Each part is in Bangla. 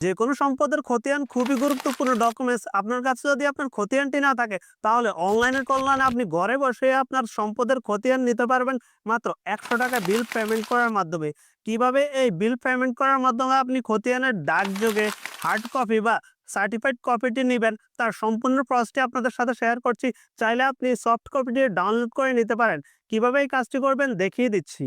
যে কোনো সম্পদের খতিয়ান খুবই গুরুত্বপূর্ণ ডকুমেন্টস আপনার কাছে যদি আপনার খতিয়ানটি না থাকে, তাহলে অনলাইনের কল্যাণে আপনি ঘরে বসে আপনার সম্পদের খতিয়ান নিতে পারবেন মাত্র একশো টাকা বিল পেমেন্ট করার মাধ্যমে। কীভাবে এই বিল পেমেন্ট করার মাধ্যমে আপনি খতিয়ানের ডাকযোগে হার্ড কপি বা সার্টিফাইড কপিটি নেবেন, তার সম্পূর্ণ প্রসেসটি আপনাদের সাথে শেয়ার করছি। চাইলে আপনি সফট কপিটি ডাউনলোড করে নিতে পারেন। কীভাবে এই কাজটি করবেন দেখিয়ে দিচ্ছি।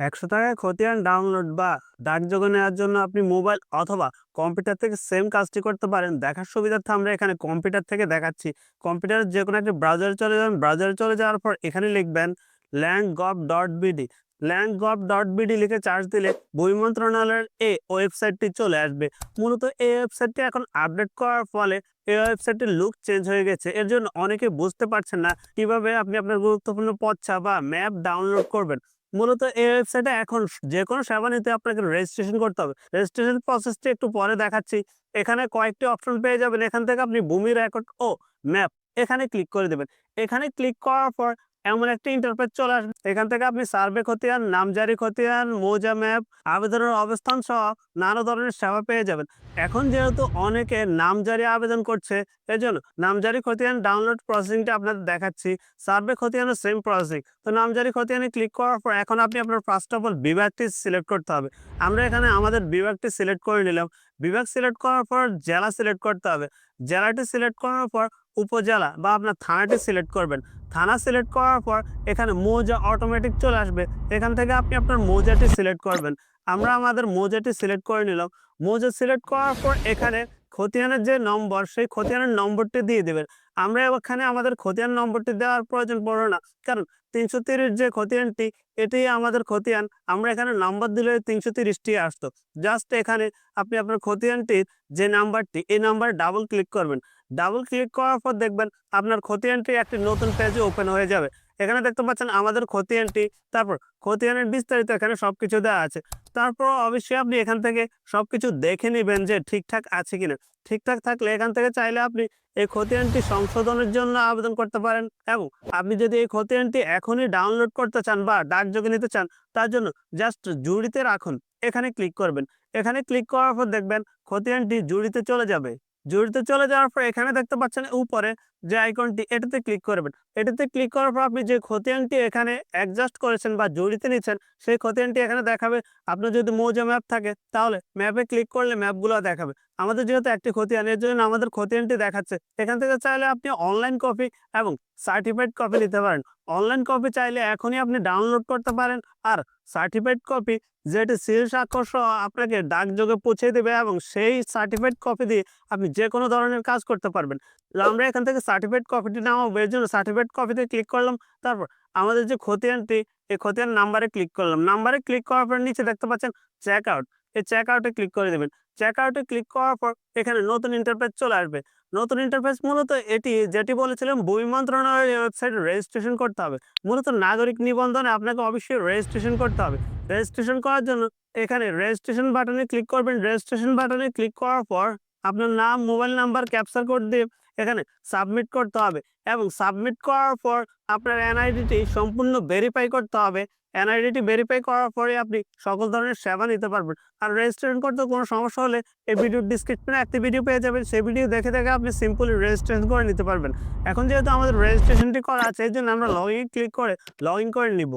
একশো টাকায় খতিয়ান ডাউনলোড বা ডাকযোগে নেওয়ার জন্য আপনি মোবাইল অথবা কম্পিউটার থেকে সেম কাজটি করতে পারেন। দেখার সুবিধার্থে আমরা এখানে কম্পিউটার থেকে দেখাচ্ছি। কম্পিউটারের যে কোনো একটি ব্রাউজারে চলে যাবেন। ব্রাউজারে চলে যাওয়ার পর এখানে লিখবেন land gov dot BD land gov dot BD লিখে চার্জ দিলে বই মন্ত্রণালয়ের এই ওয়েবসাইটটি চলে আসবে। মূলত এই ওয়েবসাইটটি এখন আপডেট করার ফলে এই ওয়েবসাইটের লুক চেঞ্জ হয়ে গেছে। এর জন্য অনেকে বুঝতে পারছেন না কীভাবে আপনি আপনার গুরুত্বপূর্ণ পচ্ছা বা ম্যাপ ডাউনলোড করবেন। মূলত এই ওয়েবসাইটে এখন যে কোনো সেবা নিতে আপনাকে রেজিস্ট্রেশন করতে হবে। রেজিস্ট্রেশন প্রসেসটি একটু পরে দেখাচ্ছি। এখানে কয়েকটি অপশন পেয়ে যাবেন। এখান থেকে আপনি ভূমি রেকর্ড ও ম্যাপ এখানে ক্লিক করে দেবেন। এখানে ক্লিক করার পর এমন একটা ইন্টারফেস চলে আসবে। এখান থেকে আপনি সার্ভে খতিয়ান নামজারি খতিয়ান, মৌজা ম্যাপ আবেদনের অবস্থান সহ নানা ধরনের সেবা পেয়ে যাবেন। এখন যেহেতু অনেকে নামজারি আবেদন করছে, এজন্য নামজারি খতিয়ান ডাউনলোড প্রসেসিংটা আপনাদের দেখাচ্ছি। সার্ভে খতিয়ানও সেম প্রসেসিং তো নামজারি খতিয়ানে ক্লিক করার পর এখন আপনি আপনার ফার্স্ট অফ অল বিভাগটি সিলেক্ট করতে হবে। আমরা এখানে আমাদের বিভাগটি সিলেক্ট করে নিলাম। বিভাগ সিলেক্ট করার পর জেলা সিলেক্ট করতে হবে। জেলাটি সিলেক্ট করার পর উপজেলা বা আপনার থানাটি সিলেক্ট করবেন। থানা সিলেক্ট করার পর এখানে মৌজা অটোমেটিক চলে আসবে। এখান থেকে আপনি আপনার মৌজাটি সিলেক্ট করবেন। আমরা আমাদের মৌজাটি সিলেক্ট করে নিলাম। মৌজা সিলেক্ট করার পর এখানে খতিয়ানের যে নম্বর, সেই খতিয়ানের নম্বরটি দিয়ে দেবেন। আমরা এখানে আমাদের খতিয়ান নম্বরটি দেওয়ার প্রয়োজন পড়ে না। কারণ তিনশো তিরিশ যে খতিয়ানটি, এটি আমাদের খতিয়ান। আমরা এখানে নাম্বার দিলে তিনশো তিরিশটি আসতো। জাস্ট এখানে আপনি আপনার খতিয়ানটির যে নাম্বারটি, এই নাম্বারে ডাবল ক্লিক করবেন। ডাবল ক্লিক করার পর দেখবেন আপনার খতিয়ানটি একটি নতুন পেজে ওপেন হয়ে যাবে। এখানে দেখতে পাচ্ছেন আমাদের খতিয়ানটি তারপর খতিয়ানের বিস্তারিত এখানে সবকিছু দেওয়া আছে। তারপর অবশ্যই আপনি এখান থেকে সব কিছু দেখে নেবেন যে ঠিকঠাক আছে কিনা। ঠিকঠাক থাকলে এখান থেকে চাইলে আপনি এই খতিয়ানটি সংশোধনের জন্য আবেদন করতে পারেন এবং আপনি যদি এই খতিয়ানটি এখনই ডাউনলোড করতে চান বা ডাকযোগে নিতে চান, তার জন্য জাস্ট জুড়িতে রাখুন। এখানে ক্লিক করবেন। এখানে ক্লিক করার পর দেখবেন খতিয়ানটি জুড়িতে চলে যাবে। জুড়িতে চলে যাওয়ার পর এখানে দেখতে পাচ্ছেন উপরে যে আইকনটি এটাতে ক্লিক করবেন। এটাতে ক্লিক করার পর আপনি যে খতিয়ানটি এখানে অ্যাডজাস্ট করেছেন বা জড়িতে নিচ্ছেন, সেই খতিয়ানটি এখানে দেখাবে। আপনার যদি মৌজা ম্যাপ থাকে, তাহলে ম্যাপে ক্লিক করলে ম্যাপগুলো দেখাবে। আমাদের যেহেতু একটি খতিয়ান, এর জন্য আমাদের খতিয়ানটি দেখাচ্ছে। এখান থেকে চাইলে আপনি অনলাইন কপি এবং সার্টিফাইড কপি নিতে পারেন। অনলাইন কপি চাইলে এখনই আপনি ডাউনলোড করতে পারেন আর সার্টিফাইড কপি যেটি সিল স্বাক্ষর সহ আপনাকে ডাকযোগে পৌঁছে দেবে এবং সেই সার্টিফাইড কপি দিয়ে আপনি যে কোনো ধরনের কাজ করতে পারবেন। আমরা এখান থেকে সার্টিফাইড কপিটি নামাবো এর জন্য সার্টিফাইড কপিতে ক্লিক করলাম, তারপর আমাদের যে খতিয়ানটি এই খতিয়ান নাম্বারে ক্লিক করলাম। নাম্বারে ক্লিক করার পর নিচে দেখতে পাচ্ছেন চেক আউট এই চেক আউটে ক্লিক করে দেবেন। চেক আউটে ক্লিক করার পর এখানে নতুন ইন্টারফেস চলে আসবে। নতুন ইন্টারফেস মূলত এটি যেটি বলেছিলাম, ভূমি মন্ত্রণালয়ের ওয়েবসাইটে রেজিস্ট্রেশন করতে হবে। মূলত নাগরিক নিবন্ধনে আপনাকে অবশ্যই রেজিস্ট্রেশন করতে হবে। রেজিস্ট্রেশন করার জন্য এখানে রেজিস্ট্রেশন বাটনে ক্লিক করবেন। রেজিস্ট্রেশন বাটনে ক্লিক করার পর আপনার নাম, মোবাইল নাম্বার ক্যাপচার কোড দিয়ে এখানে সাবমিট করতে হবে এবং সাবমিট করার পর আপনার এনআইডিটি সম্পূর্ণ ভেরিফাই করতে হবে। এনআইডিটি ভেরিফাই করার পরে আপনি সকল ধরনের সেবা নিতে পারবেন। আর রেজিস্ট্রেশন করতে কোনো সমস্যা হলে এই ভিডিওর ডিসক্রিপশনে একটি ভিডিও পেয়ে যাবেন। সেই ভিডিও দেখে দেখে আপনি সিম্পলি রেজিস্ট্রেশন করে নিতে পারবেন। এখন যেহেতু আমাদের রেজিস্ট্রেশনটি করা আছে, এই জন্য আমরা লগ ইন ক্লিক করে লগ ইন করে নিব।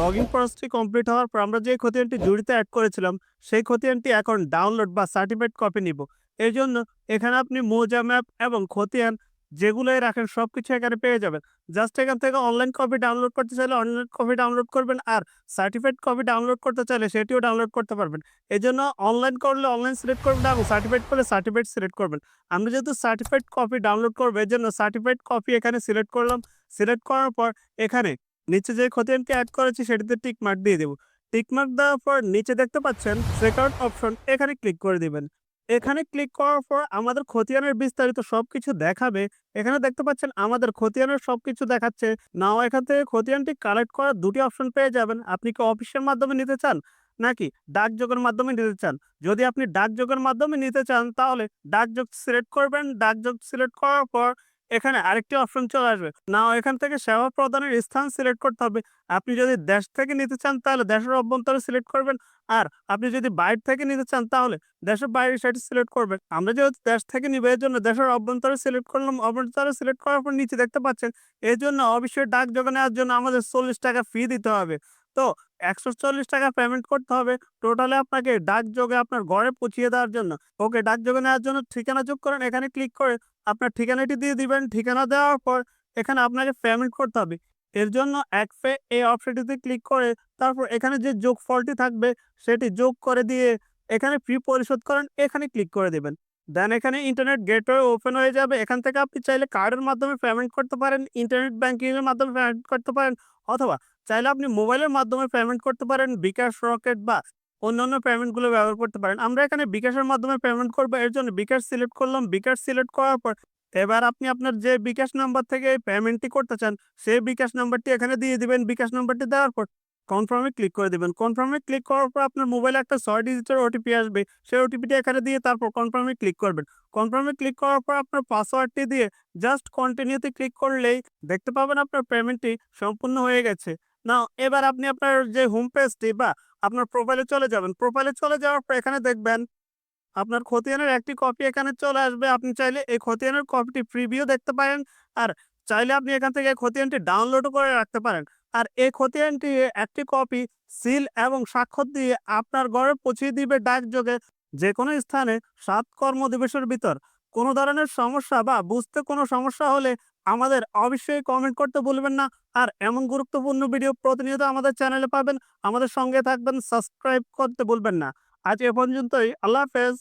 লগ ইন প্রসেসটি কমপ্লিট হওয়ার পর আমরা যে খতিয়ানটি জুড়িতে অ্যাড করেছিলাম, সেই খতিয়ানটি এখন ডাউনলোড বা সার্টিফাইড কপি নিব। এই জন্য এখানে আপনি মৌজা ম্যাপ এবং খতিয়ান যেগুলোই রাখেন সব কিছু এখানে পেয়ে যাবেন। জাস্ট এখান থেকে অনলাইন কপি ডাউনলোড করতে চাইলে অনলাইন কপি ডাউনলোড করবেন আর সার্টিফাইড কপি ডাউনলোড করতে চাইলে সেটিও ডাউনলোড করতে পারবেন। এই জন্য অনলাইন করলে অনলাইন সিলেক্ট করবেন এবং সার্টিফাইড করলে সার্টিফাইড সিলেক্ট করবেন। আমরা যেহেতু সার্টিফাইড কপি ডাউনলোড করব এর জন্য সার্টিফাইড কপি এখানে সিলেক্ট করলাম। সিলেক্ট করার পর এখানে নিচে যে খতিয়ানটি অ্যাড করেছি সেটিতে টিক মার্ক দিয়ে দেবো। টিক মার্ক দেওয়ার পর নিচে দেখতে পাচ্ছেন চেকআউট অপশন এখানে ক্লিক করে দিবেন। এখানে ক্লিক করার পর আমাদের খতিয়ানের বিস্তারিত সবকিছু দেখাবে। এখানে দেখতে পাচ্ছেন, আমাদের খতিয়ানের সবকিছু দেখাচ্ছে। নাও এখান থেকে খতিয়ানটি কালেক্ট করার দুটি অপশন পেয়ে যাবেন। আপনি কি অফিসের মাধ্যমে নিতে চান, নাকি ডাকযোগের মাধ্যমে নিতে চান? যদি আপনি ডাকযোগের মাধ্যমে নিতে চান, তাহলে ডাকযোগ সিলেক্ট করবেন। ডাকযোগ সিলেক্ট করার পর এখানে আরেকটি অপশন চলে আসবে। নাও এখান থেকে সেবা প্রদানের স্থান সিলেক্ট করতে হবে। আপনি যদি দেশ থেকে নিতে চান, তাহলে দেশের অভ্যন্তরে সিলেক্ট করবেন। আর আপনি যদি বাইরে থেকে নিতে চান, তাহলে দেশের বাইরে সেটি সিলেক্ট করবেন। আমরা যেহেতু দেশ থেকে নিবে, এর জন্য দেশের অভ্যন্তরে সিলেক্ট করলাম। অভ্যন্তরে সিলেক্ট করার পর নিচে দেখতে পাচ্ছেন এই জন্য অবশ্যই ডাক যোগে নেওয়ার জন্য আমাদের চল্লিশ টাকা ফি দিতে হবে। তো একশো চল্লিশ টাকা পেমেন্ট করতে হবে। টোটালে আপনাকে ডাক যোগে আপনার ঘরে পৌঁছিয়ে দেওয়ার জন্য। ওকে ডাক যোগে নেওয়ার জন্য ঠিকানা যোগ করেন। এখানে ক্লিক করে আপনার ঠিকানাটি দিয়ে দিবেন, ঠিকানা দেওয়ার পর এখানে আপনাকে পেমেন্ট করতে হবে। এর জন্য এক পে এই অপশনটিতে ক্লিক করে তারপর এখানে যে যোগ ফলটি থাকবে সেটি যোগ করে দিয়ে এখানে ফি পরিশোধ করেন, এখানে ক্লিক করে দেবেন। দেন এখানে ইন্টারনেট গেটওয়ে ওপেন হয়ে যাবে। এখান থেকে আপনি চাইলে কার্ডের মাধ্যমে পেমেন্ট করতে পারেন ইন্টারনেট ব্যাংকিং এর মাধ্যমে পেমেন্ট করতে পারেন, অথবা চাইলে আপনি মোবাইলের মাধ্যমে পেমেন্ট করতে পারেন, বিকাশ রকেট বা অন্যান্য পেমেন্টগুলো ব্যবহার করতে পারেন। আমরা এখানে বিকাশের মাধ্যমে পেমেন্ট করব, এর জন্য বিকাশ সিলেক্ট করলাম। বিকাশ সিলেক্ট করার পর এবার আপনি আপনার যে বিকাশ নাম্বার থেকে পেমেন্টটি করতে চান, সেই বিকাশ নাম্বারটি এখানে দিয়ে দিবেন। বিকাশ নাম্বারটি দেওয়ার পর কনফার্মে ক্লিক করে দিবেন। কনফার্মে ক্লিক করার পর আপনার মোবাইলে একটা ছয় ডিজিটের ওটিপি আসবে। সেই ওটিপিটি এখানে দিয়ে তারপর কনফার্মে ক্লিক করবেন। কনফার্মে ক্লিক করার পর আপনার পাসওয়ার্ডটি দিয়ে জাস্ট কন্টিনিউতে ক্লিক করলেই দেখতে পাবেন আপনার পেমেন্টটি সম্পূর্ণ হয়ে গেছে। না এবার আপনি আপনার যে হোম পেজটি বা আপনার প্রোফাইলে চলে যাবেন। প্রোফাইলে চলে যাওয়ার পর এখানে দেখবেন আপনার খতিয়ানের একটি কপি এখানে চলে আসবে। আপনি চাইলে এই খতিয়ানের কপিটি প্রিভিউ দেখতে পারেন আর চাইলে আপনি এখান থেকে এই খতিয়ানটি ডাউনলোডও করে রাখতে পারেন। আর এই খতিয়ানটি একটি কপি সিল এবং স্বাক্ষর দিয়ে আপনার ঘরে পৌঁছে দিবে ডাকযোগে যে কোনো স্থানে সাত কর্মদিবসের ভিতর। কোনো ধরনের সমস্যা বা বুঝতে কোনো সমস্যা হলে আমাদের অবশ্যই কমেন্ট করতে ভুলবেন না। আর এমন গুরুত্বপূর্ণ ভিডিও প্রতিনিয়ত আমাদের চ্যানেলে পাবেন। আমাদের সঙ্গে থাকবেন সাবস্ক্রাইব করতে ভুলবেন না। আজ এ পর্যন্তই। আল্লাহ হাফেজ।